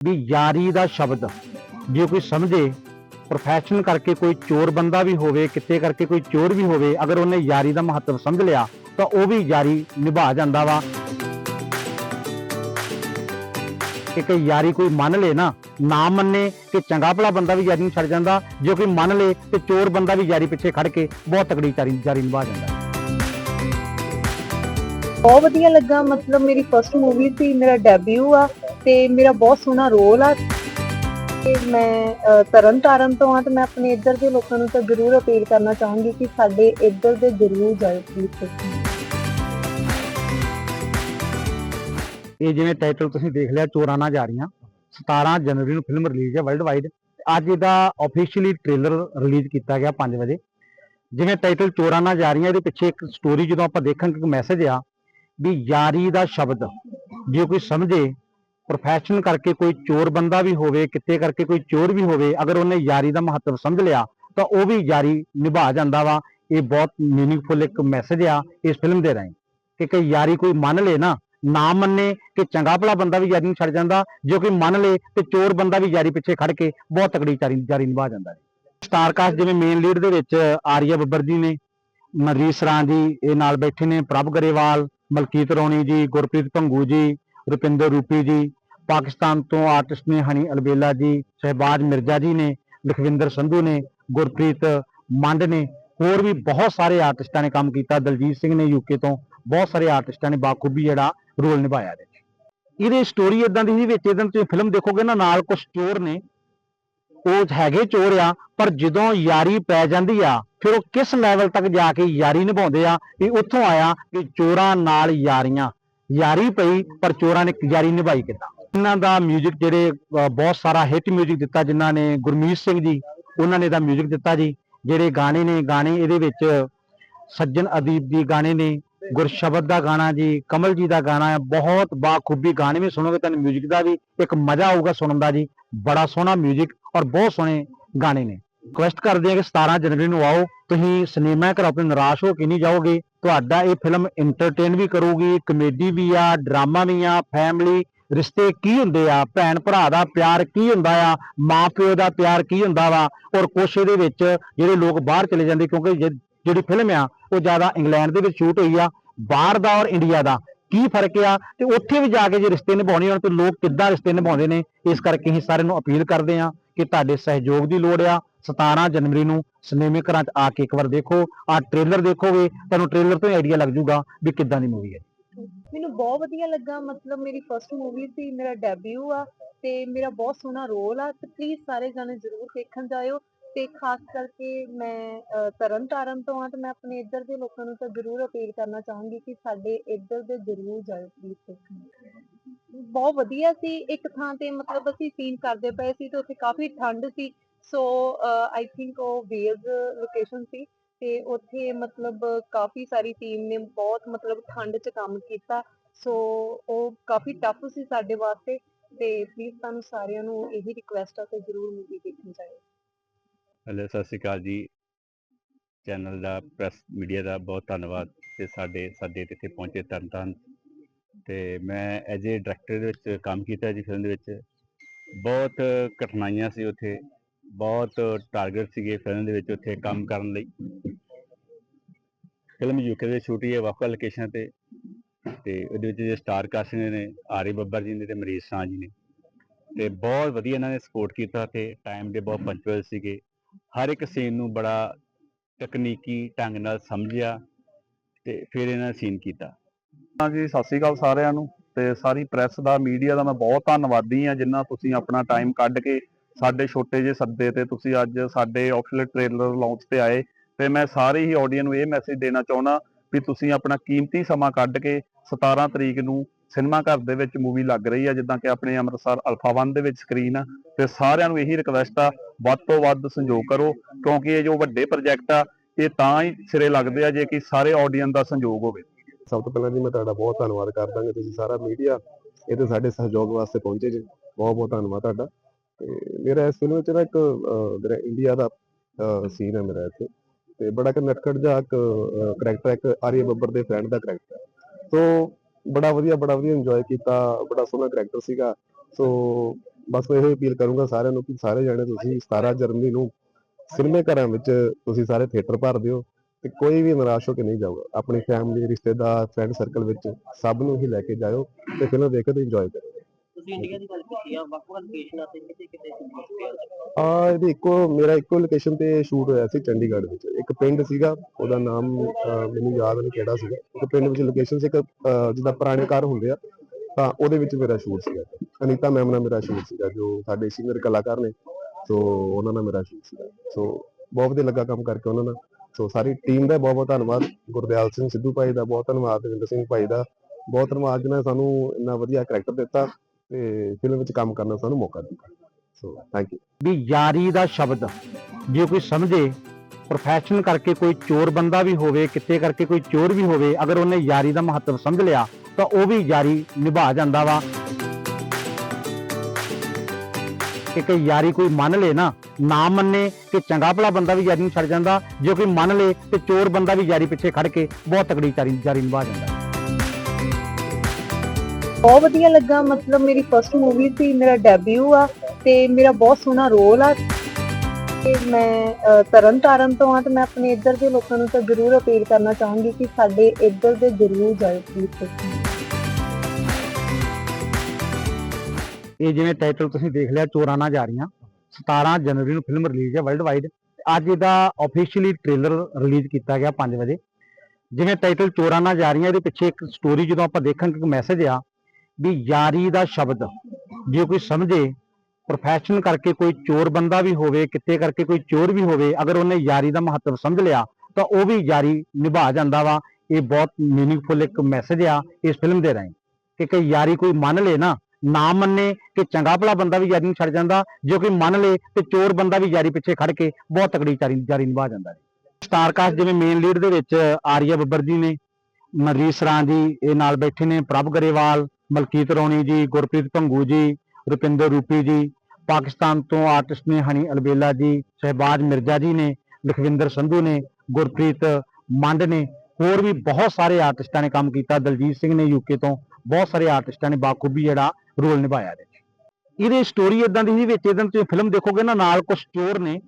ਵੀ ਯਾਰੀ ਦਾ ਸ਼ਬਦ, ਜੇ ਕੋਈ ਸਮਝੇ ਪ੍ਰੋਫੈਸ਼ਨ ਕਰਕੇ ਕੋਈ ਚੋਰ ਬੰਦਾ ਵੀ ਹੋਵੇ, ਕਿਤੇ ਕਰਕੇ ਕੋਈ ਚੋਰ ਵੀ ਹੋਵੇ, ਅਗਰ ਉਹਨੇ ਯਾਰੀ ਦਾ ਮਹੱਤਵ ਸਮਝ ਲਿਆ, ਤਾਂ ਉਹ ਵੀ ਯਾਰੀ ਨਿਭਾ ਜਾਂਦਾ ਵਾ। ਕਿ ਯਾਰੀ ਕੋਈ ਮੰਨ ਲੇ ਨਾ ਨਾ ਮੰਨੇ ਕਿ ਚੰਗਾ ਭਲਾ ਬੰਦਾ ਵੀ ਯਾਰੀ ਨੂੰ ਛੱਡ ਜਾਂਦਾ, ਜੇ ਕੋਈ ਮੰਨ ਲੇ ਤੇ ਚੋਰ ਬੰਦਾ ਵੀ ਯਾਰੀ ਪਿੱਛੇ ਖੜ ਕੇ ਬਹੁਤ ਤਕੜੀ ਯਾਰੀ ਯਾਰੀ ਨਿਭਾ ਜਾਂਦਾ। ਬਹੁਤ ਵਧੀਆ ਲੱਗਾ, ਮਤਲਬ ਮੇਰੀ ਫਰਸਟ ਮੂਵੀ ਸੀ, ਮੇਰਾ ਡੈਬਿਊ ਆ ਤੇ ਮੇਰਾ ਬਹੁਤ ਸੋਹਣਾ ਰੋਲ ਆ। ਤੇ ਮੈਂ ਤਰਨ ਤਾਰਨ ਤੋਂ ਆ ਤੇ ਮੈਂ ਆਪਣੇ ਇੱਧਰ ਦੇ ਲੋਕਾਂ ਨੂੰ ਤਾਂ ਜ਼ਰੂਰ ਅਪੀਲ ਕਰਨਾ ਚਾਹੂੰਗੀ ਕਿ ਸਾਡੇ ਇੱਧਰ ਦੇ ਜ਼ਰੂਰ ਜਾਓ ਪਲੀਜ਼ ਇਹ ਜਿਵੇਂ ਟਾਈਟਲ ਤੁਸੀਂ ਦੇਖ ਲਿਆ, ਚੋਰਾਂ ਨਾਲ ਜਾ ਰਹੀਆਂ। 17 ਜਨਵਰੀ ਨੂੰ ਫਿਲਮ ਰਿਲੀਜ਼ ਹੈ ਵਰਲਡ ਵਾਈਡ ਅੱਜ ਇਹਦਾ ਆਫੀਸ਼ੀਅਲੀ ਟ੍ਰੇਲਰ ਰਿਲੀਜ਼ ਕੀਤਾ ਗਿਆ 5 ਵਜੇ। ਜਿਵੇਂ ਟਾਈਟਲ ਚੋਰਾਂ ਨਾਲ ਜਾ ਰਹੀਆਂ, ਇਹਦੇ ਪਿੱਛੇ ਇੱਕ ਸਟੋਰੀ ਜਦੋਂ ਆਪਾਂ ਦੇਖਾਂਗੇ, ਇੱਕ ਮੈਸੇਜ ਆ ਵੀ ਯਾਰੀ ਦਾ ਸ਼ਬਦ। ਜੇ ਕੋਈ ਸਮਝੇ ਪ੍ਰੋਫੈਸ਼ਨ ਕਰਕੇ ਕੋਈ ਚੋਰ ਬੰਦਾ ਵੀ ਹੋਵੇ, ਕਿਤੇ ਕਰਕੇ ਕੋਈ ਚੋਰ ਵੀ ਹੋਵੇ, ਅਗਰ ਉਹਨੇ ਯਾਰੀ ਦਾ ਮਹੱਤਵ ਸਮਝ ਲਿਆ, ਤਾਂ ਉਹ ਵੀ ਯਾਰੀ ਨਿਭਾ ਜਾਂਦਾ ਵਾ। ਇਹ ਬਹੁਤ ਮੀਨਿੰਗਫੁਲ ਇੱਕ ਮੈਸੇਜ ਆ ਇਸ ਫਿਲਮ ਦੇ ਰਾਹੀਂ। ਕਿ ਕਿ ਯਾਰੀ ਕੋਈ ਮੰਨ ਲੇ ਨਾ ਨਾ ਮੰਨੇ ਕਿ ਚੰਗਾ ਭਲਾ ਬੰਦਾ ਵੀ ਯਾਰੀ ਨੂੰ ਛੱਡ ਜਾਂਦਾ, ਜੇ ਕੋਈ ਮੰਨ ਲੇ ਤੇ ਚੋਰ ਬੰਦਾ ਵੀ ਯਾਰੀ ਪਿੱਛੇ ਖੜ ਕੇ ਬਹੁਤ ਤਕੜੀ ਯਾਰੀ ਯਾਰੀ ਨਿਭਾ ਜਾਂਦਾ ਹੈ। ਸਟਾਰ ਕਾਸਟ ਜਿਵੇਂ ਮੇਨ ਲੀਡ ਦੇ ਵਿੱਚ ਆਰੀਆ ਬੱਬਰ ਜੀ ਨੇ ਮਰੀਸ਼ ਸਰਾਂ ਜੀ ਇਹ ਨਾਲ ਬੈਠੇ ਨੇ, ਪ੍ਰਭ ਗਰੇਵਾਲ, ਮਲਕੀਤ ਰੋਣੀ ਜੀ, ਗੁਰਪ੍ਰੀਤ ਭੰਗੂ ਜੀ, ਰੁਪਿੰਦਰ ਰੂਪੀ ਜੀ ਪਾਕਿਸਤਾਨ ਤੋਂ ਆਰਟਿਸਟ ਨੇ ਹਨੀ ਅਲਬੇਲਾ ਜੀ, ਸਹਿਬਾਜ ਮਿਰਜ਼ਾ ਜੀ ਨੇ, ਲਖਵਿੰਦਰ ਸੰਧੂ ਨੇ, ਗੁਰਪ੍ਰੀਤ ਮੰਡ ਨੇ, ਹੋਰ ਵੀ ਬਹੁਤ ਸਾਰੇ ਆਰਟਿਸਟਾਂ ਨੇ ਕੰਮ ਕੀਤਾ। ਦਲਜੀਤ ਸਿੰਘ ਨੇ ਯੂਕੇ ਤੋਂ ਬਹੁਤ ਸਾਰੇ ਆਰਟਿਸਟਾਂ ਨੇ ਬਾਖੂਬੀ ਜਿਹੜਾ ਰੋਲ ਨਿਭਾਇਆ ਇਹਦੇ 'ਚ ਇਹਦੀ ਸਟੋਰੀ ਇਦਾਂ ਦੀ ਸੀ ਵਿੱਚ ਇਦਾਂ ਤੁਸੀਂ ਫਿਲਮ ਦੇਖੋਗੇ ਨਾ, ਨਾਲ ਕੁਝ ਚੋਰ ਨੇ। ਉਹ ਹੈਗੇ ਚੋਰ ਆ, ਪਰ ਜਦੋਂ ਯਾਰੀ ਪੈ ਜਾਂਦੀ ਆ, ਫਿਰ ਉਹ ਕਿਸ ਲੈਵਲ ਤੱਕ ਜਾ ਕੇ ਯਾਰੀ ਨਿਭਾਉਂਦੇ ਆ ਇਹ ਉੱਥੋਂ ਆਇਆ ਕਿ ਚੋਰਾਂ ਨਾਲ ਯਾਰੀਆਂ। ਯਾਰੀ ਪਈ, ਪਰ ਚੋਰਾਂ ਨੇ ਯਾਰੀ ਨਿਭਾਈ ਕਿੱਦਾਂ? ਇਹਨਾਂ ਦਾ 뮤직 ਜਿਹੜੇ ਅਹ ਬਹੁਤ ਸਾਰਾ ਹਿੱਟ 뮤직 ਦਿੱਤਾ ਜਿਨ੍ਹਾਂ ਨੇ ਗੁਰਮੀਤ ਸਿੰਘ ਜੀ ਉਹਨਾਂ ਨੇ ਦਾ 뮤직 ਦਿੱਤਾ ਜੀ ਜਿਹੜੇ ਗਾਣੇ ਨੇ ਗਾਣੇ ਇਹਦੇ ਵਿੱਚ ਸੱਜਣ ਅਦੀਪ ਦੀ ਗਾਣੇ ਨੇ ਗੁਰਸ਼ਬਦ ਦਾ ਗਾਣਾ ਜੀ ਕਮਲ ਜੀ ਦਾ ਗਾਣਾ ਹੈ ਬਹੁਤ ਬਾਖੂਬੀ ਗਾਣੇ ਵੀ ਸੁਣੋਗੇ ਤੁਹਾਨੂੰ 뮤직 ਦਾ ਵੀ ਇੱਕ ਮਜ਼ਾ ਆਊਗਾ ਸੁਣਨ ਦਾ ਜੀ ਬੜਾ ਸੋਹਣਾ 뮤직 ਔਰ ਬਹੁਤ ਸੋਹਣੇ ਗਾਣੇ ਨੇ ਰਿਕੁਐਸਟ ਕਰਦੇ ਹਾਂ ਕਿ 17 ਜਨਵਰੀ ਨੂੰ ਆਓ ਤੁਸੀਂ ਸਿਨੇਮਾ ਘਰ ਆਪਣੇ ਨਿਰਾਸ਼ ਹੋ ਕੇ ਨਹੀਂ ਜਾਓਗੇ ਤੁਹਾਡਾ ਇਹ ਫਿਲਮ ਐਂਟਰਟੇਨ ਵੀ ਕਰੂਗੀ ਕਮੇਡੀ ਵੀ ਆ ਡਰਾਮਾ ਵੀ ਆ ਫੈਮਿਲੀ ਰਿਸ਼ਤੇ ਕੀ ਹੁੰਦੇ ਆ? ਭੈਣ ਭਰਾ ਦਾ ਪਿਆਰ ਕੀ ਹੁੰਦਾ ਆ? ਮਾਂ ਪਿਓ ਦਾ ਪਿਆਰ ਕੀ ਹੁੰਦਾ ਵਾ? ਔਰ ਕੁਛ ਇਹਦੇ ਵਿੱਚ ਜਿਹੜੇ ਲੋਕ ਬਾਹਰ ਚਲੇ ਜਾਂਦੇ, ਕਿਉਂਕਿ ਜੇ- ਜਿਹੜੀ ਫਿਲਮ ਆ, ਉਹ ਜ਼ਿਆਦਾ ਇੰਗਲੈਂਡ ਦੇ ਵਿੱਚ ਸ਼ੂਟ ਹੋਈ ਆ, ਬਾਹਰ ਦਾ ਔਰ ਇੰਡੀਆ ਦਾ। ਕੀ ਫ਼ਰਕ ਆ? ਤੇ ਉੱਥੇ ਵੀ ਜਾ ਕੇ ਜੇ ਰਿਸ਼ਤੇ ਨਿਭਾਉਣੇ ਹੋਣ, ਤੇ ਲੋਕ ਕਿੱਦਾਂ ਰਿਸ਼ਤੇ ਨਿਭਾਉਂਦੇ ਨੇ? ਇਸ ਕਰਕੇ ਅਸੀਂ ਸਾਰਿਆਂ ਨੂੰ ਅਪੀਲ ਕਰਦੇ ਆ ਕਿ ਤੁਹਾਡੇ ਸਹਿਯੋਗ ਦੀ ਲੋੜ ਆ। 17 ਜਨਵਰੀ ਨੂੰ ਸਿਨੇਮੇ ਘਰਾਂ 'ਚ ਆ ਕੇ ਇੱਕ ਵਾਰ ਦੇਖੋ। ਆ ਟ੍ਰੇਲਰ ਦੇਖੋਗੇ, ਤੁਹਾਨੂੰ ਟ੍ਰੇਲਰ ਤੋਂ ਹੀ ਆਈਡੀਆ ਲੱਗ ਜਾਊਗਾ ਵੀ ਕਿੱਦਾਂ ਦੀ ਮੂਵੀ ਹੈ। ਮੈਨੂੰ ਬਹੁਤ ਵਧੀਆ ਲੱਗਾ, ਮਤਲਬ ਮੇਰੀ ਫਰਸਟ ਮੂਵੀ ਸੀ, ਮੇਰਾ ਡੈਬਿਊ ਆ ਤੇ ਮੇਰਾ ਬਹੁਤ ਸੋਹਣਾ ਰੋਲ ਆ, ਤੇ ਪਲੀਜ਼ ਸਾਰੇ ਜਾਣੇ ਜ਼ਰੂਰ ਦੇਖਣ ਜਾਇਓ ਤੇ ਖਾਸ ਕਰਕੇ ਮੈਂ ਤਰਨ ਤਾਰਨ ਤੋਂ ਆ, ਤੇ ਮੈਂ ਆਪਣੇ ਇੱਧਰ ਦੇ ਲੋਕਾਂ ਨੂੰ ਤਾਂ ਜ਼ਰੂਰ ਅਪੀਲ ਕਰਨਾ ਚਾਹੂੰਗੀ ਕਿ ਸਾਡੇ ਇੱਧਰ ਦੇ ਜ਼ਰੂਰ ਜਾਇਓ ਪਲੀਜ਼ ਦੇਖਣ। ਬਹੁਤ ਵਧੀਆ ਸੀ, ਇੱਕ ਥਾਂ ਤੇ ਮਤਲਬ ਅਸੀਂ ਸੀਨ ਕਰਦੇ ਪਏ ਸੀ ਤੇ ਉੱਥੇ ਕਾਫੀ ਠੰਡ ਸੀ ਸੋ ਆਈ ਥਿੰਕ ਉਹ ਵੇਲਜ਼ ਲੋਕੇਸ਼ਨ ਸੀ। ਤੇ ਉੱਥੇ ਮਤਲਬ ਕਾਫੀ ਸਾਰੀ ਟੀਮ ਨੇ ਬਹੁਤ ਮਤਲਬ ਠੰਡ 'ਚ ਕੰਮ ਕੀਤਾ। ਸੋ ਉਹ ਕਾਫੀ ਟਫ ਸੀ ਸਾਡੇ ਵਾਸਤੇ ਤੇ ਪਲੀਜ਼ ਤੁਹਾਨੂੰ ਸਾਰਿਆਂ ਨੂੰ ਇਹੀ ਰਿਕੁਐਸਟ ਆ ਕਿ ਜ਼ਰੂਰ ਮੂਵੀ ਦੇਖਣ ਜਾਇਓ। ਹੈਲੋ ਸਤਿ ਸ਼੍ਰੀ ਅਕਾਲ ਜੀ। ਚੈਨਲ ਦਾ ਪ੍ਰੈਸ ਮੀਡੀਆ ਦਾ ਬਹੁਤ ਧੰਨਵਾਦ ਤੇ ਸਾਡੇ ਸੱਦੇ ਇੱਥੇ ਪਹੁੰਚੇ ਤਰਨਤਾਰਨ ਤੇ ਮੈਂ ਐਜ ਏ ਡਾਇਰੈਕਟਰ ਦੇ ਵਿੱਚ ਕੰਮ ਕੀਤਾ ਜੀ ਫਿਲਮ ਦੇ ਵਿੱਚ। ਬਹੁਤ ਕਠਿਨਾਈਆਂ ਸੀ ਉੱਥੇ। ਬਹੁਤ ਟਾਰਗੇਟ ਸੀਗੇ ਫਿਲਮ ਦੇ ਵਿੱਚ ਉੱਥੇ ਕੰਮ ਕਰਨ ਲਈ। ਫਿਲਮ ਯੂਕੇ ਦੇ ਸ਼ੂਟ ਹੈ ਵੱਖ ਵੱਖ ਲੋਕੇਸ਼ਨ ਤੇ। ਤੇ ਉਹਦੇ ਵਿੱਚ ਜੇ ਸਟਾਰ ਕਾਸਟ ਨੇ ਆਰੀ ਬੱਬਰ ਜੀ ਨੇ ਤੇ ਮਰੀਸ਼ ਸਾਹ ਜੀ ਨੇ। ਤੇ ਬਹੁਤ ਵਧੀਆ ਇਹਨਾਂ ਨੇ ਸਪੋਰਟ ਕੀਤਾ ਤੇ ਟਾਈਮ ਦੇ ਬਹੁਤ ਪੰਚੁਅਲ ਸੀਗੇ। ਹਰ ਇੱਕ ਸੀਨ ਨੂੰ ਬੜਾ ਤਕਨੀਕੀ ਢੰਗ ਨਾਲ ਸਮਝਿਆ ਤੇ ਫਿਰ ਇਹਨਾਂ ਨੇ ਸੀਨ ਕੀਤਾ। ਹਾਂ ਜੀ, ਸਤਿ ਸ਼੍ਰੀ ਅਕਾਲ ਸਾਰਿਆਂ ਨੂੰ। ਤੇ ਸਾਰੀ ਪ੍ਰੈਸ ਦਾ ਮੀਡੀਆ ਦਾ ਮੈਂ ਬਹੁਤ ਧੰਨਵਾਦੀ ਆ ਜਿੰਨਾ ਤੁਸੀਂ ਆਪਣਾ ਟਾਈਮ ਕੱਢ ਕੇ ਸਾਡੇ ਛੋਟੇ ਜਿਹੇ ਸੱਦੇ ਤੇ ਤੁਸੀਂ ਅੱਜ ਸਾਡੇ ਆਫੀਸ਼ੀਅਲ ਟ੍ਰੇਲਰ ਲਾਂਚ ਤੇ ਆਏ। ਤੇ ਮੈਂ ਸਾਰੇ ਹੀ ਆਡੀਅੰਸ ਨੂੰ ਇਹ ਮੈਸੇਜ ਦੇਣਾ ਚਾਹੁੰਦਾ ਵੀ ਤੁਸੀਂ ਆਪਣਾ ਕੀਮਤੀ ਸਮਾਂ ਕੱਢ ਕੇ 17 ਤਰੀਕ ਨੂੰ ਸਿਨੇਮਾ ਘਰ ਦੇ ਵਿੱਚ ਮੂਵੀ ਲੱਗ ਰਹੀ ਆ, ਜਿੱਦਾਂ ਕਿ ਆਪਣੇ ਅੰਮ੍ਰਿਤਸਰ ਅਲਫਾ 1 ਦੇ ਵਿੱਚ ਸਕਰੀਨ ਆ। ਤੇ ਸਾਰਿਆਂ ਨੂੰ ਇਹੀ ਰਿਕਵੈਸਟ ਆ, ਵੱਧ ਤੋਂ ਵੱਧ ਸੰਯੋਗ ਕਰੋ, ਕਿਉਂਕਿ ਇਹ ਜੋ ਵੱਡੇ ਪ੍ਰੋਜੈਕਟ ਆ, ਇਹ ਤਾਂ ਹੀ ਸਿਰੇ ਲੱਗਦੇ ਆ ਜੇ ਕਿ ਸਾਰੇ ਆਡੀਅੰਸ ਦਾ ਸੰਯੋਗ ਹੋਵੇ। ਸਭ ਤੋਂ ਪਹਿਲਾਂ ਜੀ ਮੈਂ ਤੁਹਾਡਾ ਬਹੁਤ ਧੰਨਵਾਦ ਕਰਦਾ ਕਿ ਤੁਸੀਂ ਸਾਰਾ ਮੀਡੀਆ ਇਹ ਤੇ ਸਾਡੇ ਸਹਿਯੋਗ ਵਾਸਤੇ ਪਹੁੰਚੇ ਜੀ। ਬਹੁਤ ਬਹੁਤ ਧੰਨਵਾਦ ਤੁਹਾਡਾ। ਤੇ ਮੇਰਾ ਇਸ ਫਿਲਮ ਵਿੱਚ ਨਾ ਇੱਕ ਮੇਰਾ ਇੰਡੀਆ ਦਾ ਸੀਨ ਹੈ ਮੇਰਾ ਇੱਥੇ। ਤੇ ਬੜਾ ਕਿ ਨਟਖਟ ਜਿਹਾ ਕਰੈਕਟਰ ਇੱਕ ਆਰੀਆ ਬੱਬਰ ਦੇ ਫਰੈਂਡ ਦਾ ਕਰੈਕਟਰ ਸੋ ਬੜਾ ਵਧੀਆ ਬੜਾ ਵਧੀਆ ਇੰਜੋਏ ਕੀਤਾ, ਬੜਾ ਸੋਹਣਾ ਕਰੈਕਟਰ ਸੀਗਾ। ਸੋ ਬਸ ਮੈਂ ਇਹ ਅਪੀਲ ਕਰੂੰਗਾ ਸਾਰਿਆਂ ਨੂੰ ਕਿ ਸਾਰੇ ਜਾਣੇ ਤੁਸੀਂ 17 ਜਨਵਰੀ ਨੂੰ ਸਿਨੇਮੇ ਘਰਾਂ ਵਿੱਚ ਤੁਸੀਂ ਸਾਰੇ ਥੀਏਟਰ ਭਰ ਦਿਓ ਤੇ ਕੋਈ ਵੀ ਨਿਰਾਸ਼ ਹੋ ਕੇ ਨਹੀਂ ਜਾਊਗਾ। ਆਪਣੀ ਫੈਮਿਲੀ ਰਿਸ਼ਤੇਦਾਰ ਫਰੈਂਡ ਸਰਕਲ ਵਿੱਚ ਸਭ ਨੂੰ ਹੀ ਲੈ ਕੇ ਜਾਇਓ ਤੇ ਫਿਲਮ ਦੇਖ ਕੇ ਇੰਜੋਏ ਕਰੋ। ਤੁਸੀਂ ਇੰਡੀਆ ਦੀ ਗੱਲ ਕੀਤੀ ਆ, ਵੱਖ-ਵੱਖ ਲੋਕੇਸ਼ਨਾਂ ਤੇ ਕਿਤੇ ਕਿਤੇ ਸ਼ੂਟ ਆ, ਇਹਦੇ ਇੱਕੋ, ਮੇਰਾ ਇੱਕੋ ਲੋਕੇਸ਼ਨ ਤੇ ਸ਼ੂਟ ਹੋਇਆ ਸੀ ਚੰਡੀਗੜ੍ਹ ਵਿੱਚ। ਇੱਕ ਪਿੰਡ ਸੀਗਾ, ਉਹਦਾ ਨਾਮ ਮੈਨੂੰ ਯਾਦ ਨਹੀਂ ਕਿਹੜਾ ਸੀਗਾ। ਇੱਕ ਪਿੰਡ ਵਿੱਚ ਲੋਕੇਸ਼ਨ ਸੀ, ਇੱਕ ਜਿੱਦਾਂ ਪੁਰਾਣੇ ਘਰ ਹੁੰਦੇ ਆ, ਤਾਂ ਉਹਦੇ ਵਿੱਚ ਮੇਰਾ ਸ਼ੂਟ ਸੀਗਾ। ਅਨੀਤਾ ਮੈਮ ਨਾਲ ਮੇਰਾ ਸ਼ੂਟ ਸੀਗਾ, ਜੋ ਸਾਡੇ ਸੀਨੀਅਰ ਕਲਾਕਾਰ ਨੇ। ਸੋ, ਉਹਨਾਂ ਨਾਲ ਮੇਰਾ ਸ਼ੂਟ ਸੀਗਾ। ਸੋ, ਬਹੁਤ ਵਧੀਆ ਲੱਗਾ ਕੰਮ ਕਰਕੇ ਉਹਨਾਂ ਨਾਲ। ਸੋ, ਸਾਰੀ ਟੀਮ ਦਾ ਬਹੁਤ ਬਹੁਤ ਧੰਨਵਾਦ। ਗੁਰਦਿਆਲ ਸਿੰਘ ਸਿੱਧੂ ਭਾਈ ਦਾ ਬਹੁਤ ਧੰਨਵਾਦ ਦਵਿੰਦਰ ਸਿੰਘ ਭਾਈ ਦਾ। ਬਹੁਤ ਧੰਨਵਾਦ ਜਿਨ੍ਹਾਂ ਸਾਨੂੰ ਇੰਨਾ ਵਧੀਆ ਕਰੈਕਟਰ ਦਿੱਤਾ। ਤੇ ਫਿਲਮ ਵਿੱਚ ਕੰਮ ਕਰਨ ਦਾ ਸਾਨੂੰ ਮੌਕਾ ਦਿੱਤਾ। ਸੋ ਥੈਂਕ ਯੂ ਵੀ ਯਾਰੀ ਦਾ ਸ਼ਬਦ, ਜੇ ਕੋਈ ਸਮਝੇ ਪ੍ਰੋਫੈਸ਼ਨ ਕਰਕੇ ਕੋਈ ਚੋਰ ਬੰਦਾ ਵੀ ਹੋਵੇ, ਕਿਤੇ ਕਰਕੇ ਕੋਈ ਚੋਰ ਵੀ ਹੋਵੇ, ਅਗਰ ਉਹਨੇ ਯਾਰੀ ਦਾ ਮਹੱਤਵ ਸਮਝ ਲਿਆ, ਤਾਂ ਉਹ ਵੀ ਯਾਰੀ ਨਿਭਾ ਜਾਂਦਾ ਵਾ। ਕਿ ਕਿ ਯਾਰੀ ਕੋਈ ਮੰਨ ਲੇ ਨਾ ਨਾ ਮੰਨੇ ਕਿ ਚੰਗਾ ਭਲਾ ਬੰਦਾ ਵੀ ਯਾਰੀ ਨੂੰ ਛੱਡ ਜਾਂਦਾ, ਜੇ ਕੋਈ ਮੰਨ ਲੇ ਤੇ ਚੋਰ ਬੰਦਾ ਵੀ ਯਾਰੀ ਪਿੱਛੇ ਖੜ ਕੇ ਬਹੁਤ ਤਕੜੀ ਯਾਰੀ ਯਾਰੀ ਨਿਭਾ ਜਾਂਦਾ। ਬਹੁਤ ਵਧੀਆ ਲੱਗਾ। ਮਤਲਬ ਮੇਰੀ ਫਰਸਟ ਮੂਵੀ ਸੀ, ਮੇਰਾ ਡੈਬਿਊ ਆ ਤੇ ਮੇਰਾ ਬਹੁਤ ਸੋਹਣਾ ਰੋਲ ਆ। ਤੇ ਮੈਂ ਤਰਨ ਤਾਰਨ ਤੋਂ ਆ ਤੇ ਮੈਂ ਆਪਣੇ ਇੱਧਰ ਦੇ ਲੋਕਾਂ ਨੂੰ ਤਾਂ ਜ਼ਰੂਰ ਅਪੀਲ ਕਰਨਾ ਚਾਹੂੰਗੀ ਕਿ ਸਾਡੇ ਇੱਧਰ ਦੇ ਜ਼ਰੂਰ ਜਾਇਓ ਪਲੀਜ਼ ਇਹ ਜਿਵੇਂ ਟਾਈਟਲ ਤੁਸੀਂ ਦੇਖ ਲਿਆ, ਚੋਰਾਂ ਨਾਲ ਜਾ ਰਹੀਆਂ। 17 ਜਨਵਰੀ ਨੂੰ ਫਿਲਮ ਰਿਲੀਜ਼ ਹੈ ਵਰਲਡ ਵਾਈਡ ਅੱਜ ਇਹਦਾ ਆਫੀਸ਼ੀਅਲੀ ਟ੍ਰੇਲਰ ਰਿਲੀਜ਼ ਕੀਤਾ ਗਿਆ 5 ਵਜੇ। ਜਿਵੇਂ ਟਾਈਟਲ ਚੋਰਾਂ ਨਾਲ ਜਾ ਰਹੀਆਂ, ਇਹਦੇ ਪਿੱਛੇ ਇੱਕ ਸਟੋਰੀ ਜਦੋਂ ਆਪਾਂ ਦੇਖਾਂਗੇ, ਇੱਕ ਮੈਸੇਜ ਆ ਵੀ ਯਾਰੀ ਦਾ ਸ਼ਬਦ, ਜੇ ਕੋਈ ਸਮਝੇ ਪ੍ਰੋਫੈਸ਼ਨ ਕਰਕੇ ਕੋਈ ਚੋਰ ਬੰਦਾ ਵੀ ਹੋਵੇ, ਕਿਤੇ ਕਰਕੇ ਕੋਈ ਚੋਰ ਵੀ ਹੋਵੇ, ਅਗਰ ਉਹਨੇ ਯਾਰੀ ਦਾ ਮਹੱਤਵ ਸਮਝ ਲਿਆ, ਤਾਂ ਉਹ ਵੀ ਯਾਰੀ ਨਿਭਾ ਜਾਂਦਾ ਵਾ। ਇਹ ਬਹੁਤ ਮੀਨਿੰਗਫੁਲ ਇੱਕ ਮੈਸੇਜ ਆ ਇਸ ਫਿਲਮ ਦੇ ਰਾਹੀਂ ਕਿ ਕਿ ਯਾਰੀ ਕੋਈ ਮੰਨ ਲੇ ਨਾ ਨਾ ਮੰਨੇ ਕਿ ਚੰਗਾ ਭਲਾ ਬੰਦਾ ਵੀ ਯਾਰੀ ਨੂੰ ਛੱਡ ਜਾਂਦਾ, ਜੇ ਕੋਈ ਮੰਨ ਲੇ ਤੇ ਚੋਰ ਬੰਦਾ ਵੀ ਯਾਰੀ ਪਿੱਛੇ ਖੜ ਕੇ ਬਹੁਤ ਤਕੜੀ ਯਾਰੀ ਯਾਰੀ ਨਿਭਾ ਜਾਂਦਾ ਹੈ ਸਟਾਰ ਕਾਸਟ ਜਿਵੇਂ ਮੇਨ ਲੀਡ ਦੇ ਵਿੱਚ ਆਰੀਆ ਬੱਬਰ ਜੀ ਨੇ ਮਰੀਸ ਰਾਂ ਜੀ ਇਹ ਨਾਲ ਬੈਠੇ ਨੇ, ਪ੍ਰਭ ਗਰੇਵਾਲ ਮਲਕੀਤ ਰੌਣੀ ਜੀ, ਗੁਰਪ੍ਰੀਤ ਭੰਗੂ ਜੀ, ਰੁਪਿੰਦਰ ਰੂਪੀ ਜੀ, ਪਾਕਿਸਤਾਨ ਤੋਂ ਆਰਟਿਸਟ ਨੇ ਹਨੀ ਅਲਬੇਲਾ ਜੀ, ਸਹਿਬਾਜ ਮਿਰਜ਼ਾ ਜੀ ਨੇ, ਲਖਵਿੰਦਰ ਸੰਧੂ ਨੇ, ਗੁਰਪ੍ਰੀਤ ਮੰਡ ਨੇ, ਹੋਰ ਵੀ ਬਹੁਤ ਸਾਰੇ ਆਰਟਿਸਟਾਂ ਨੇ ਕੰਮ ਕੀਤਾ ਦਲਜੀਤ ਸਿੰਘ ਨੇ ਯੂਕੇ ਤੋਂ ਬਹੁਤ ਸਾਰੇ ਆਰਟਿਸਟਾਂ ਨੇ ਬਾਖੂਬੀ ਜਿਹੜਾ ਰੋਲ ਨਿਭਾਇਆ ਇਹਦੇ 'ਚ। ਸਟੋਰੀ ਇਦਾਂ ਦੀ ਸੀ ਵਿੱਚ ਇਦਾਂ ਤੁਸੀਂ ਫਿਲਮ ਦੇਖੋਗੇ ਨਾ, ਨਾਲ ਕੁਝ ਚੋਰ ਨੇ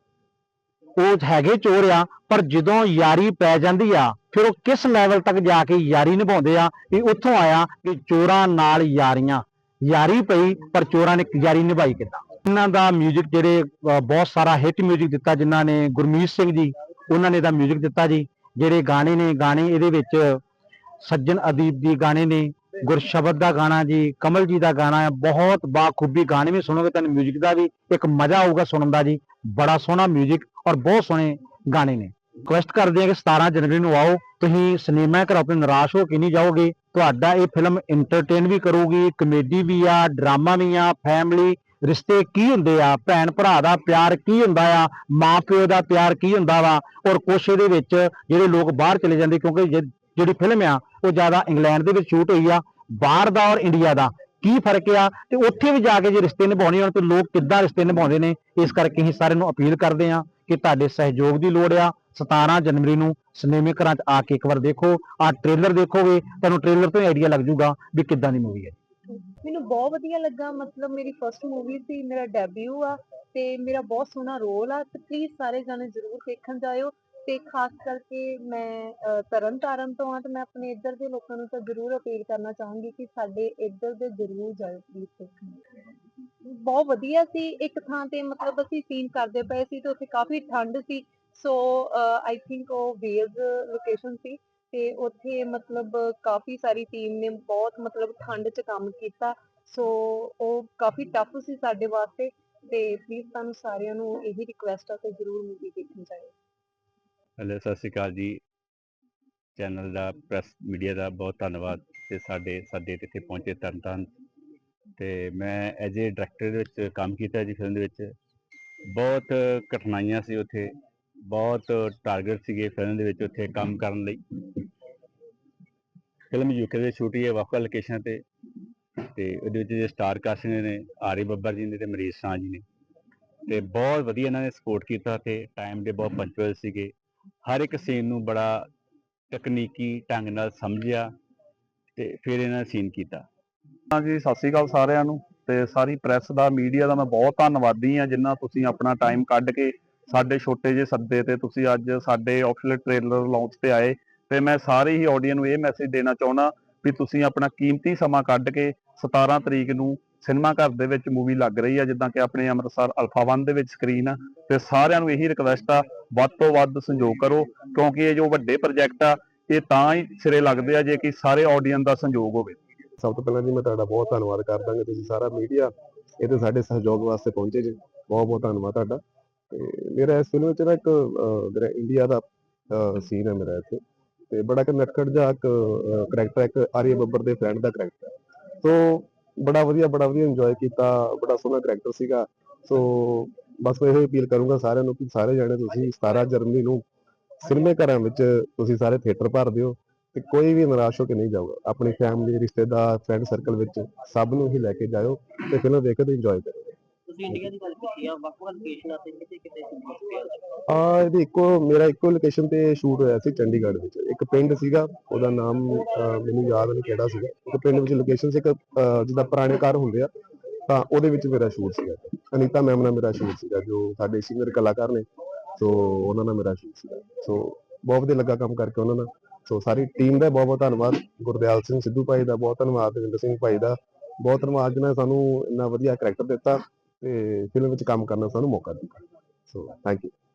ਉਹ ਹੈਗੇ ਚੋਰ ਆ ਪਰ ਜਦੋਂ ਯਾਰੀ ਪੈ ਜਾਂਦੀ ਆ ਫਿਰ ਉਹ ਕਿਸ ਲੈਵਲ ਤੱਕ ਜਾ ਕੇ ਯਾਰੀ ਨਿਭਾਉਂਦੇ ਆ ਇਹ ਉੱਥੋਂ ਆਇਆ ਕਿ ਚੋਰਾਂ ਨਾਲ ਯਾਰੀਆਂ ਯਾਰੀ ਪਈ ਪਰ ਚੋਰਾਂ ਨੇ ਯਾਰੀ ਨਿਭਾਈ ਕਿੱਦਾਂ ਇਹਨਾਂ ਦਾ 뮤직 ਜਿਹੜੇ ਅਹ ਬਹੁਤ ਸਾਰਾ ਹਿੱਟ 뮤직 ਦਿੱਤਾ ਜਿਨ੍ਹਾਂ ਨੇ ਗੁਰਮੀਤ ਸਿੰਘ ਜੀ ਉਹਨਾਂ ਨੇ ਦਾ 뮤직 ਦਿੱਤਾ ਜੀ ਜਿਹੜੇ ਗਾਣੇ ਨੇ ਗਾਣੇ ਇਹਦੇ ਵਿੱਚ ਸੱਜਣ ਅਦੀਪ ਦੀ ਗਾਣੇ ਨੇ ਗੁਰਸ਼ਬਦ ਦਾ ਗਾਣਾ ਜੀ ਕਮਲ ਜੀ ਦਾ ਗਾਣਾ ਹੈ ਬਹੁਤ ਬਾਖੂਬੀ ਗਾਣੇ ਵੀ ਸੁਣੋਗੇ ਤੁਹਾਨੂੰ 뮤직 ਦਾ ਵੀ ਇੱਕ ਮਜ਼ਾ ਆਊਗਾ ਸੁਣਨ ਦਾ ਜੀ ਬੜਾ ਸੋਹਣਾ 뮤직 ਔਰ ਬਹੁਤ ਸੋਹਣੇ ਗਾਣੇ ਨੇ। ਰਿਕੁਐਸਟ ਕਰਦੇ ਆ ਕਿ 17 ਜਨਵਰੀ ਨੂੰ ਆਓ, ਤੁਸੀਂ ਸਿਨੇਮਾ ਘਰ ਆਪਣੇ ਨਿਰਾਸ਼ ਹੋ ਕੇ ਨਹੀਂ ਜਾਓਗੇ। ਤੁਹਾਡਾ ਇਹ ਫਿਲਮ ਐਂਟਰਟੇਨ ਵੀ ਕਰੂਗੀ ਕਮੇਡੀ ਵੀ ਆ ਡਰਾਮਾ ਵੀ ਆ ਫੈਮਿਲੀ ਰਿਸ਼ਤੇ ਕੀ ਹੁੰਦੇ ਆ, ਭੈਣ ਭਰਾ ਦਾ ਪਿਆਰ ਕੀ ਹੁੰਦਾ ਆ ਮਾਂ ਪਿਓ ਦਾ ਪਿਆਰ ਕੀ ਹੁੰਦਾ ਵਾ, ਔਰ ਕੁਛ ਇਹਦੇ ਵਿੱਚ ਜਿਹੜੇ ਲੋਕ ਬਾਹਰ ਚਲੇ ਜਾਂਦੇ, ਕਿਉਂਕਿ ਜੇ- ਜਿਹੜੀ ਫਿਲਮ ਆ, ਉਹ ਜ਼ਿਆਦਾ ਇੰਗਲੈਂਡ ਦੇ ਵਿੱਚ ਸ਼ੂਟ ਹੋਈ ਆ, ਬਾਹਰ ਦਾ ਔਰ ਇੰਡੀਆ ਦਾ। ਕੀ ਫ਼ਰਕ ਆ? ਤੇ ਉੱਥੇ ਵੀ ਜਾ ਕੇ ਜੇ ਰਿਸ਼ਤੇ ਨਿਭਾਉਣੇ ਹੋਣ, ਤੇ ਲੋਕ ਕਿੱਦਾਂ ਰਿਸ਼ਤੇ ਨਿਭਾਉਂਦੇ ਨੇ, ਇਸ ਕਰਕੇ ਅਸੀਂ ਸਾਰਿਆਂ ਨੂੰ ਅਪੀਲ ਕਰਦੇ ਆ ਕਿ ਤੁਹਾਡੇ ਸਹਿਯੋਗ ਦੀ ਲੋੜ ਆ। 17 ਜਨਵਰੀ ਨੂੰ ਸਿਨੇਮੇ ਘਰਾਂ 'ਚ ਆ ਕੇ ਇੱਕ ਵਾਰ ਦੇਖੋ। ਆ ਟ੍ਰੇਲਰ ਦੇਖੋਗੇ, ਤੁਹਾਨੂੰ ਟ੍ਰੇਲਰ ਤੋਂ ਹੀ ਆਈਡੀਆ ਲੱਗ ਜਾਊਗਾ ਵੀ ਕਿੱਦਾਂ ਦੀ ਮੂਵੀ ਹੈ। ਮੈਨੂੰ ਬਹੁਤ ਵਧੀਆ ਲੱਗਾ। ਮਤਲਬ ਮੇਰੀ ਫਰਸਟ ਮੂਵੀ ਸੀ, ਮੇਰਾ ਡੈਬਿਊ ਆ ਤੇ ਮੇਰਾ ਬਹੁਤ ਸੋਹਣਾ ਰੋਲ ਆ। ਤੇ ਪਲੀਜ਼ ਸਾਰੇ ਜਾਣੇ ਜ਼ਰੂਰ ਦੇਖਣ ਜਾਇਓ। ਤੇ ਖਾਸ ਕਰਕੇ ਮੈਂ ਅਹ, ਤਰਨ ਤਾਰਨ ਤੋਂ ਆ ਤੇ ਮੈਂ ਆਪਣੇ ਇੱਧਰ ਦੇ ਲੋਕਾਂ ਨੂੰ ਤਾਂ ਜ਼ਰੂਰ ਅਪੀਲ ਕਰਨਾ ਚਾਹੂੰਗੀ ਕਿ ਸਾਡੇ ਇੱਧਰ ਦੇ ਜ਼ਰੂਰ ਜਾਇਓ ਪਲੀਜ਼ ਦੇਖਣ। ਬਹੁਤ ਵਧੀਆ ਸੀ ਇੱਕ ਥਾਂ ਤੇ ਮਤਲਬ ਅਸੀਂ ਸੀਨ ਕਰਦੇ ਪਏ ਸੀ ਤੇ ਉੱਥੇ ਕਾਫੀ ਠੰਡ ਸੀ ਸੋ ਆਈ ਥਿੰਕ ਉਹ ਵੇਜ਼ ਲੋਕੇਸ਼ਨ ਸੀ ਤੇ ਉੱਥੇ ਮਤਲਬ ਕਾਫੀ ਸਾਰੀ ਟੀਮ ਨੇ ਬਹੁਤ ਮਤਲਬ ਠੰਡ 'ਚ ਕੰਮ ਕੀਤਾ ਸੋ ਉਹ ਕਾਫੀ ਟਫ ਸੀ ਸਾਡੇ ਵਾਸਤੇ ਤੇ ਪਲੀਜ਼ ਤੁਹਾਨੂੰ ਸਾਰਿਆਂ ਨੂੰ ਇਹੀ ਰਿਕੁਐਸਟ ਆ ਕਿ ਜ਼ਰੂਰ ਮੂਵੀ ਦੇਖਣ ਜਾਇਓ। ਹੈਲੋ, ਸਤਿ ਸ਼੍ਰੀ ਅਕਾਲ ਜੀ। ਚੈਨਲ ਦਾ, ਪ੍ਰੈਸ ਮੀਡੀਆ ਦਾ ਬਹੁਤ ਧੰਨਵਾਦ ਤੇ ਸਾਡੇ ਸਾਡੇ ਇੱਥੇ ਪਹੁੰਚੇ ਤਰਨਤਾਰਨ ਤੇ ਮੈਂ ਐਜ ਏ ਡਾਇਰੈਕਟਰ ਦੇ ਵਿੱਚ ਕੰਮ ਕੀਤਾ ਜੀ ਫਿਲਮ ਦੇ ਵਿੱਚ। ਬਹੁਤ ਕਠਿਨਾਈਆਂ ਸੀ ਉੱਥੇ। ਬਹੁਤ ਟਾਰਗੇਟ ਸੀਗੇ ਫਿਲਮ ਦੇ ਵਿੱਚ ਉੱਥੇ ਕੰਮ ਕਰਨ ਲਈ। ਫਿਲਮ ਯੂਕੇ ਦੇ ਸ਼ੂਟ ਹੀ ਹੈ ਵੱਖ ਵੱਖ ਲੋਕੇਸ਼ਨ ਤੇ। ਤੇ ਉਹਦੇ ਵਿੱਚ ਜੇ ਸਟਾਰ ਕਾਸਟ ਨੇ ਆਰੀ ਬੱਬਰ ਜੀ ਨੇ ਤੇ ਮਰੀਸ਼ ਸ਼ਾਹ ਜੀ ਨੇ। ਤੇ ਬਹੁਤ ਵਧੀਆ ਇਹਨਾਂ ਨੇ ਸਪੋਰਟ ਕੀਤਾ ਤੇ ਟਾਈਮ ਦੇ ਬਹੁਤ ਪੰਚੁਅਲ ਸੀਗੇ। ਹਰ ਇੱਕ ਸੀਨ ਨੂੰ ਬੜਾ ਤਕਨੀਕੀ ਢੰਗ ਨਾਲ ਸਮਝਿਆ ਤੇ ਫਿਰ ਇਹਨਾਂ ਸੀਨ ਕੀਤਾ। ਹਾਂਜੀ ਸਤਿ ਸ਼੍ਰੀ ਅਕਾਲ ਸਾਰਿਆਂ ਨੂੰ ਤੇ ਸਾਰੀ ਪ੍ਰੈਸ ਦਾ ਮੀਡੀਆ ਦਾ ਮੈਂ ਬਹੁਤ ਧੰਨਵਾਦੀ ਆ ਜਿੰਨਾ ਤੁਸੀਂ ਆਪਣਾ ਟਾਈਮ ਕੱਢ ਕੇ ਸਾਡੇ ਛੋਟੇ ਜਿਹੇ ਸੱਦੇ ਤੇ ਤੁਸੀਂ ਅੱਜ ਸਾਡੇ ਆਫੀਸ਼ੀਅਲ ਟ੍ਰੇਲਰ ਲਾਂਚ ਤੇ ਆਏ ਤੇ ਮੈਂ ਸਾਰੇ ਹੀ ਆਡੀਅנס ਨੂੰ ਇਹ ਮੈਸੇਜ ਦੇਣਾ ਚਾਹੁੰਦਾ ਵੀ ਤੁਸੀਂ ਆਪਣਾ ਕੀਮਤੀ ਸਮਾਂ ਕੱਢ ਕੇ 17 ਤਰੀਕ ਨੂੰ ਸਿਨੇਮਾ ਘਰ ਦੇ ਵਿੱਚ ਮੂਵੀ ਲੱਗ ਰਹੀ ਆ ਜਿੱਦਾਂ ਕਿ ਆਪਣੇ ਅੰਮ੍ਰਿਤਸਰ ਅਲਫਾ 1 ਦੇ ਵਿੱਚ ਸਕਰੀਨ ਆ। ਤੇ ਸਾਰਿਆਂ ਨੂੰ ਇਹੀ ਰਿਕਵੈਸਟ ਆ ਵੱਧ ਤੋਂ ਵੱਧ ਸੰਯੋਗ ਕਰੋ ਕਿਉਂਕਿ ਇਹ ਜੋ ਵੱਡੇ ਪ੍ਰੋਜੈਕਟ ਆ ਇਹ ਤਾਂ ਹੀ ਸਿਰੇ ਲੱਗਦੇ ਆ ਜੇ ਕਿ ਸਾਰੇ ਆਡੀਅנס ਦਾ ਸੰਯੋਗ ਹੋਵੇ। ਸਭ ਤੋਂ ਪਹਿਲਾਂ ਜੀ ਮੈਂ ਤੁਹਾਡਾ ਬਹੁਤ ਧੰਨਵਾਦ ਕਰਦਾ ਕਿ ਤੁਸੀਂ ਸਾਰਾ ਮੀਡੀਆ ਇਹਦੇ ਸਾਡੇ ਸਹਿਯੋਗ ਵਾਸਤੇ ਪਹੁੰਚੇ ਜੀ। ਬਹੁਤ ਬਹੁਤ ਧੰਨਵਾਦ ਤੁਹਾਡਾ। ਤੇ ਮੇਰਾ ਇਸ ਫਿਲਮ ਵਿੱਚ ਨਾ ਇੱਕ ਅਹ, ਜਿਹੜਾ ਇੰਡੀਆ ਦਾ ਸੀਨ ਹੈ ਮੇਰਾ ਇੱਥੇ। ਤੇ ਬੜਾ ਕਿ ਨਟਖਟ ਜਿਹਾ ਇੱਕ ਕਰੈਕਟਰ ਇੱਕ ਆਰੀਆ ਬੱਬਰ ਦੇ ਫਰੈਂਡ ਦਾ ਕਰੈਕਟਰ ਹੈ ਸੋ ਬੜਾ ਵਧੀਆ ਬੜਾ ਵਧੀਆ ਇੰਜੋਏ ਕੀਤਾ, ਬੜਾ ਸੋਹਣਾ ਕਰੈਕਟਰ ਸੀਗਾ। ਸੋ ਬਸ ਮੈਂ ਇਹ ਅਪੀਲ ਕਰੂੰਗਾ ਸਾਰਿਆਂ ਨੂੰ ਕਿ ਸਾਰੇ ਜਾਣੇ ਤੁਸੀਂ 17 ਜਨਵਰੀ ਨੂੰ ਸਿਨੇਮੇ ਘਰਾਂ ਵਿੱਚ ਤੁਸੀਂ ਸਾਰੇ ਥੀਏਟਰ ਭਰ ਦਿਓ ਤੇ ਕੋਈ ਵੀ ਨਿਰਾਸ਼ ਹੋ ਕੇ ਨਹੀਂ ਜਾਊਗਾ। ਆਪਣੀ ਫੈਮਿਲੀ ਰਿਸ਼ਤੇਦਾਰ ਫਰੈਂਡ ਸਰਕਲ ਵਿੱਚ ਸਭ ਨੂੰ ਹੀ ਲੈ ਕੇ ਜਾਇਓ ਤੇ ਫਿਲਮ ਦੇਖ ਕੇ ਇੰਜੋਏ ਕਰੋ ਤੁਸੀਂ ਇੰਡੀਆ ਦੀ ਗੱਲ ਕੀਤੀ ਆ ਵੱਖ ਵੱਖ ਲੋਕੇਸ਼ਨਾਂ ਤੇ ਕਿਤੇ ਕਿਤੇ ਸ਼ੂਟ ਹੋਇਆ ਆ, ਇਹਦੀ ਇੱਕੋ, ਮੇਰਾ ਇੱਕੋ ਲੋਕੇਸ਼ਨ ਤੇ ਸ਼ੂਟ ਹੋਇਆ ਸੀ ਚੰਡੀਗੜ੍ਹ ਵਿੱਚ। ਇੱਕ ਪਿੰਡ ਸੀਗਾ, ਉਹਦਾ ਨਾਮ ਮੈਨੂੰ ਯਾਦ ਨਹੀਂ ਕਿਹੜਾ ਸੀਗਾ। ਇੱਕ ਪਿੰਡ ਵਿੱਚ ਲੋਕੇਸ਼ਨ ਸੀ ਇੱਕ ਜਿੱਦਾਂ ਪੁਰਾਣੇ ਘਰ ਹੁੰਦੇ ਆ, ਤਾਂ ਉਹਦੇ ਵਿੱਚ ਮੇਰਾ ਸ਼ੂਟ ਸੀਗਾ। ਅਨੀਤਾ ਮੈਮ ਨਾਲ ਮੇਰਾ ਸ਼ੂਟ ਸੀਗਾ, ਜੋ ਸਾਡੇ ਸੀਨੀਅਰ ਕਲਾਕਾਰ ਨੇ। ਸੋ, ਉਹਨਾਂ ਨਾਲ ਮੇਰਾ ਸ਼ੂਟ ਸੀਗਾ। ਸੋ, ਬਹੁਤ ਵਧੀਆ ਲੱਗਾ ਕੰਮ ਕਰਕੇ ਉਹਨਾਂ ਨਾਲ। ਸੋ, ਸਾਰੀ ਟੀਮ ਦਾ ਬਹੁਤ ਬਹੁਤ ਧੰਨਵਾਦ। ਗੁਰਦਿਆਲ ਸਿੰਘ ਸਿੱਧੂ ਭਾਈ ਦਾ ਬਹੁਤ ਧੰਨਵਾਦ ਦਵਿੰਦਰ ਸਿੰਘ ਭਾਈ ਦਾ। ਬਹੁਤ ਧੰਨਵਾਦ ਜਿਨ੍ਹਾਂ ਸਾਨੂੰ ਇੰਨਾ ਵਧੀਆ ਕਰੈਕਟਰ ਦਿੱਤਾ। ਤੇ ਫਿਲਮ ਵਿੱਚ ਕੰਮ ਕਰਨ ਦਾ ਸਾਨੂੰ ਮੌਕਾ ਦਿੱਤਾ ਸੋ ਥੈਂਕ ਯੂ